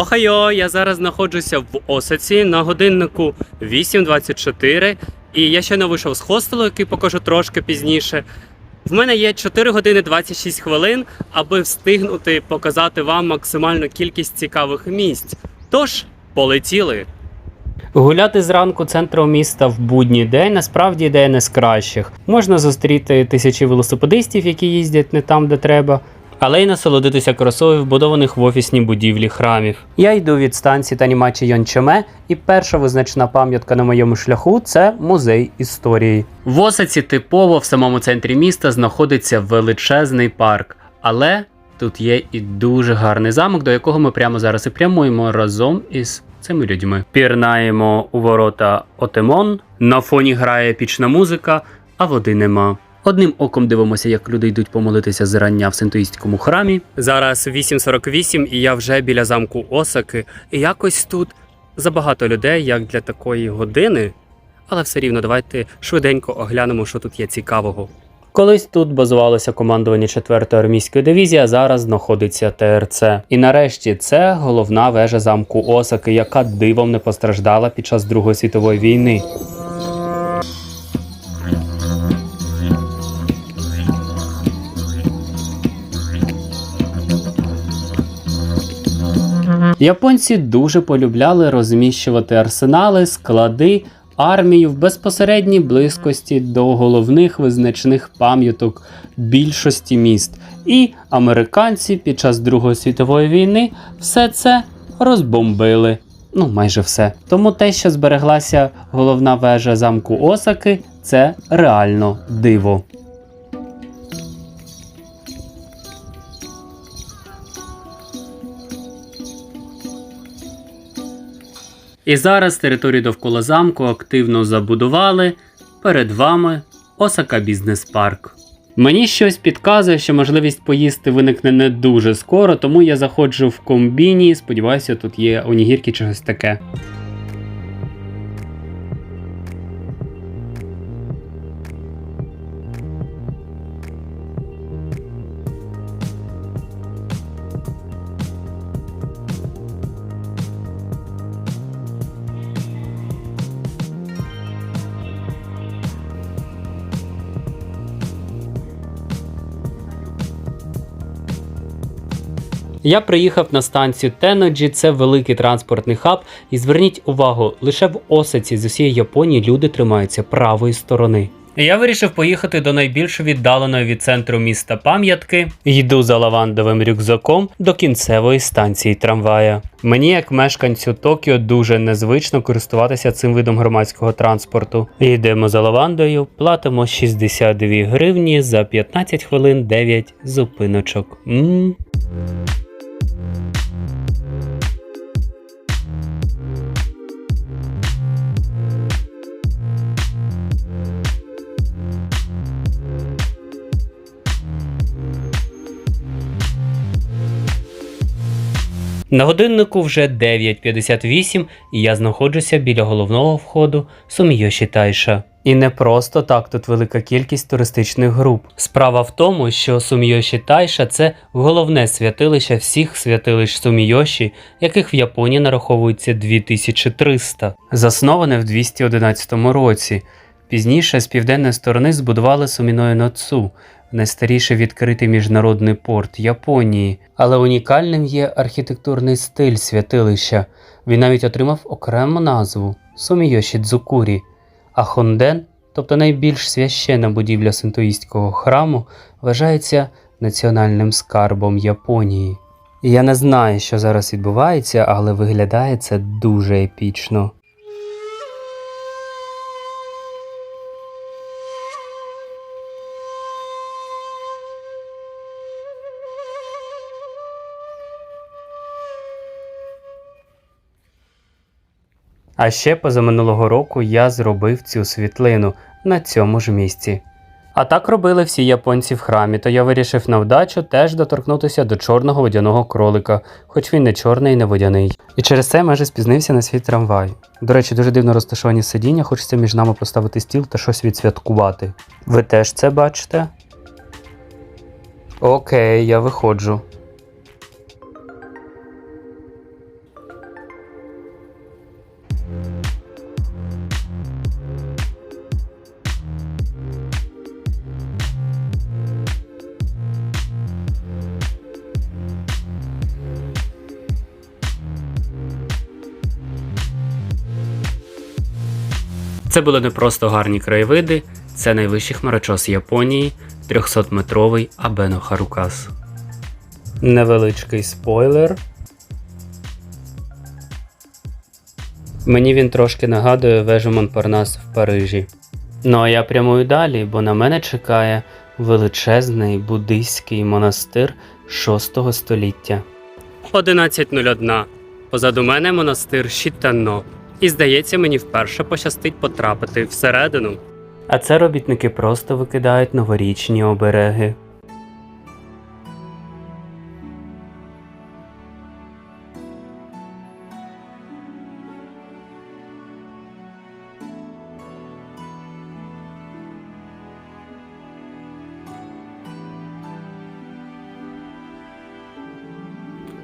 Охайо, я зараз знаходжуся в Осаці на годиннику 8.24, і я ще не вийшов з хостелу, який покажу трошки пізніше. В мене є 4 години 26 хвилин, аби встигнути показати вам максимальну кількість цікавих місць. Тож, полетіли! Гуляти зранку центром міста в будній день насправді ідея не з кращих. Можна зустріти тисячі велосипедистів, які їздять не там, де треба, але й насолодитися красою вбудованих в офісній будівлі храмів. Я йду від станції Танімачі Йончеме, і перша визначена пам'ятка на моєму шляху це музей історії. В Осаці типово в самому центрі міста знаходиться величезний парк, але тут є і дуже гарний замок, до якого ми прямо зараз і прямуємо разом із цими людьми. Пірнаємо у ворота Отемон, на фоні грає епічна музика, а води нема. Одним оком дивимося, як люди йдуть помолитися зрання в синтоїстському храмі. Зараз 8.48 і я вже біля замку Осаки. І якось тут забагато людей, як для такої години. Але все рівно давайте швиденько оглянемо, що тут є цікавого. Колись тут базувалося командування 4-ї армійської дивізії, а зараз знаходиться ТРЦ. І нарешті це головна вежа замку Осаки, яка дивом не постраждала під час Другої світової війни. Японці дуже полюбляли розміщувати арсенали, склади, армію в безпосередній близькості до головних визначних пам'яток більшості міст. І американці під час Другої світової війни все це розбомбили. Ну, майже все. Тому те, що збереглася головна вежа замку Осаки, це реально диво. І зараз територію довкола замку активно забудували. Перед вами Осака Бізнес Парк. Мені щось підказує, що можливість поїсти виникне не дуже скоро, тому я заходжу в комбіні. Сподіваюся, тут є онігірки чогось таке. Я приїхав на станцію Теноджі, це великий транспортний хаб, і зверніть увагу, лише в Осаці з усієї Японії люди тримаються правої сторони. Я вирішив поїхати до найбільш віддаленої від центру міста пам'ятки. Йду за лавандовим рюкзаком до кінцевої станції трамвая. Мені, як мешканцю Токіо, дуже незвично користуватися цим видом громадського транспорту. Йдемо за лавандою, платимо 62 гривні за 15 хвилин 9 зупиночок. м На годиннику вже 9.58 і я знаходжуся біля головного входу Сумійоші Тайша. І не просто так тут велика кількість туристичних груп. Справа в тому, що Сумійоші Тайша це головне святилище всіх святилищ Сумійоші, яких в Японії нараховується 2300. Засноване в 211 році. Пізніше з південної сторони збудували Суміною Ноцу, найстаріший відкритий міжнародний порт Японії, але унікальним є архітектурний стиль святилища. Він навіть отримав окрему назву Сумійоші Дзукурі. А Хонден, тобто найбільш священна будівля синтоїстського храму, вважається національним скарбом Японії. Я не знаю, що зараз відбувається, але виглядає це дуже епічно. А ще позаминулого року я зробив цю світлину на цьому ж місці. А так робили всі японці в храмі, то я вирішив на вдачу теж доторкнутися до чорного водяного кролика, хоч він не чорний і не водяний. І через це майже спізнився на свій трамвай. До речі, дуже дивно розташовані сидіння, хочеться між нами поставити стіл та щось відсвяткувати. Ви теж це бачите? Окей, я виходжу. Це були не просто гарні краєвиди, це найвищий хмарочос Японії, 300-метровий Абено Харукас. Невеличкий спойлер. Мені він трошки нагадує вежу Монпарнас в Парижі. Ну а я прямую далі, бо на мене чекає величезний буддийський монастир 6 століття. 11.01. Позаду мене монастир Шітано. І здається, мені вперше пощастить потрапити всередину. А це робітники просто викидають новорічні обереги.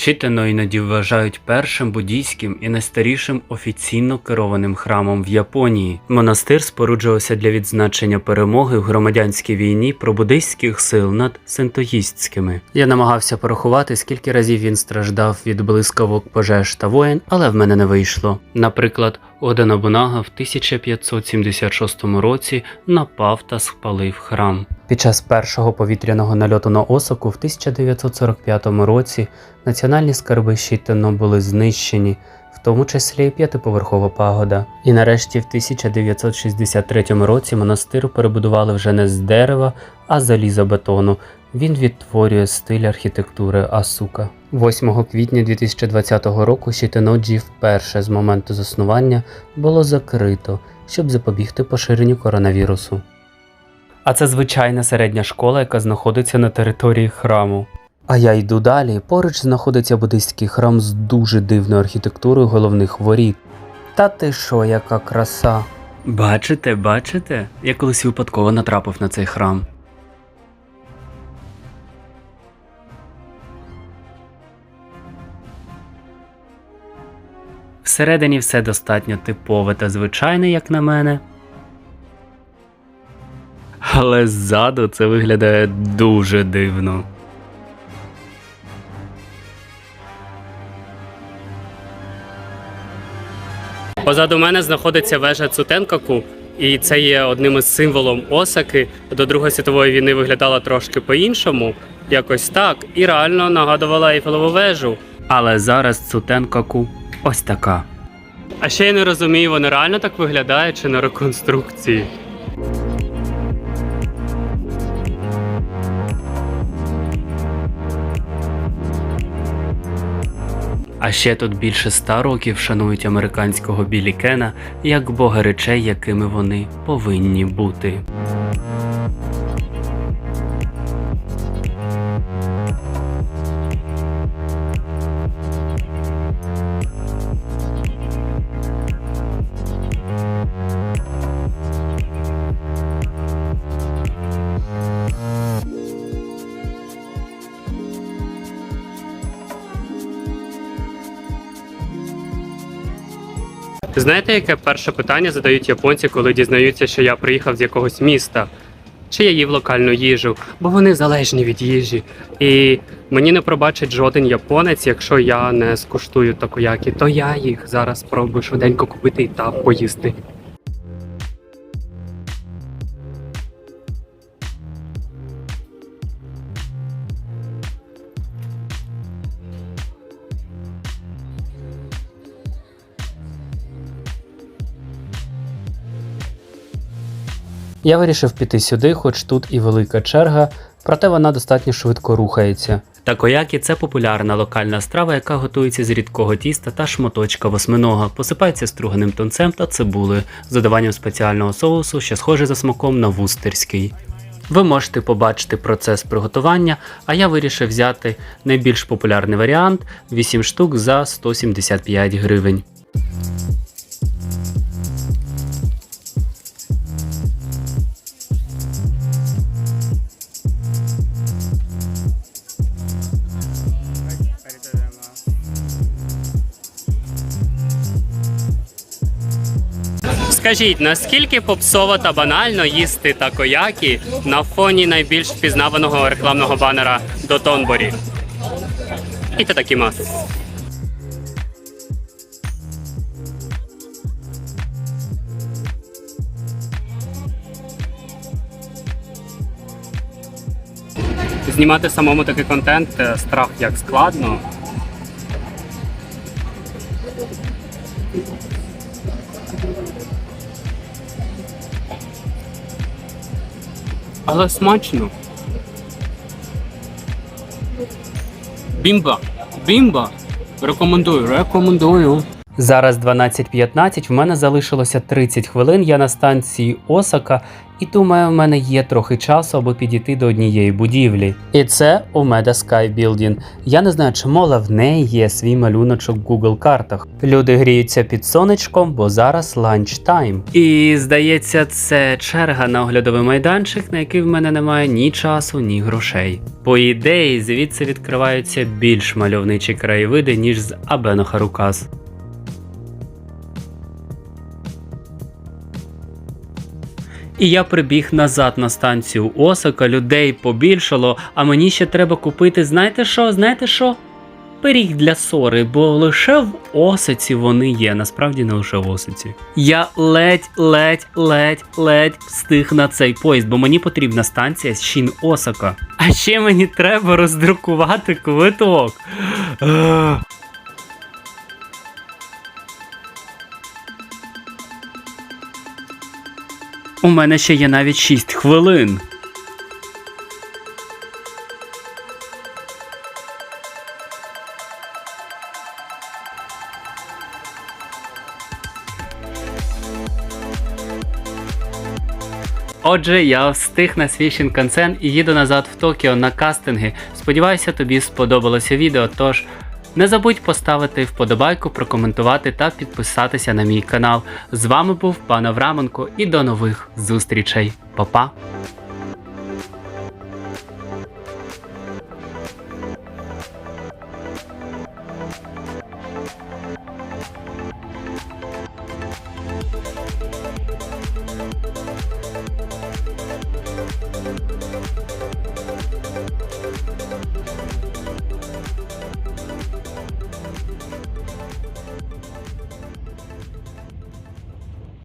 Шітено іноді вважають першим буддійським і найстарішим офіційно керованим храмом в Японії. Монастир споруджувався для відзначення перемоги в громадянській війні пробуддийських сил над синтоїстськими. Я намагався порахувати, скільки разів він страждав від блискавок пожеж та воєн, але в мене не вийшло. Наприклад, Ода Набунага в 1576 році напав та спалив храм. Під час першого повітряного нальоту на Осаку в 1945 році національні скарби Шітено були знищені, в тому числі і п'ятиповерхова пагода. І нарешті в 1963 році монастир перебудували вже не з дерева, а з залізобетону. Він відтворює стиль архітектури Асука. 8 квітня 2020 року Шітеноджі вперше з моменту заснування було закрито, щоб запобігти поширенню коронавірусу. А це звичайна середня школа, яка знаходиться на території храму. А я йду далі. Поруч знаходиться буддийський храм з дуже дивною архітектурою головних воріт. Та ти що, яка краса? Бачите, бачите? Я колись випадково натрапив на цей храм. Всередині все достатньо типове та звичайне, як на мене. Але ззаду це виглядає дуже дивно. Позаду мене знаходиться вежа Цутенкаку, і це є одним із символом Осаки. До Другої світової війни виглядала трошки по-іншому, якось так, і реально нагадувала Ейфелеву вежу. Але зараз Цутенкаку ось така. А ще я не розумію, воно реально так виглядає чи на реконструкції. А ще тут більше ста років шанують американського Білі Кена як бога речей, якими вони повинні бути. Знаєте, яке перше питання задають японці, коли дізнаються, що я приїхав з якогось міста? Чи я їв локальну їжу, бо вони залежні від їжі. І мені не пробачить жоден японець, якщо я не скуштую такоякі, то я їх зараз спробую швиденько купити та поїсти. Я вирішив піти сюди, хоч тут і велика черга, проте вона достатньо швидко рухається. Такоякі це популярна локальна страва, яка готується з рідкого тіста та шматочка восьминога, посипається струганим тунцем та цибулею з додаванням спеціального соусу, що схожий за смаком на вустерський. Ви можете побачити процес приготування, а я вирішив взяти найбільш популярний варіант 8 штук за 175 гривень. Скажіть, наскільки попсово та банально їсти такоякі на фоні найбільш впізнаваного рекламного банера до Тонборі? І та такі маси. Знімати самому такий контент е, страх як складно. Але смачно. Бімба! Бімба! Рекомендую, рекомендую. Зараз 12.15, в мене залишилося 30 хвилин. Я на станції Осака, і думаю, в мене є трохи часу, аби підійти до однієї будівлі. І це Omeda Sky Building. Я не знаю, чому, але в неї є свій малюночок в Google картах. Люди гріються під сонечком, бо зараз ланч тайм. І здається, це черга на оглядовий майданчик, на який в мене немає ні часу, ні грошей. По ідеї, звідси відкриваються більш мальовничі краєвиди, ніж з Абено Харуказ. І я прибіг назад на станцію Осака, людей побільшало, а мені ще треба купити, знаєте що, знаєте що? Пиріг для сори, бо лише в Осаці вони є, насправді не лише в Осаці. Я ледь, ледь, ледь, ледь встиг на цей поїзд, бо мені потрібна станція з Шін Осака. А ще мені треба роздрукувати квиток. У мене ще є навіть 6 хвилин. Отже, я встиг на свій Шінкансен і їду назад в Токіо на кастинги. Сподіваюся, тобі сподобалося відео. Тож не забудь поставити вподобайку, прокоментувати та підписатися на мій канал. З вами був пан Авраменко і до нових зустрічей. Па-па!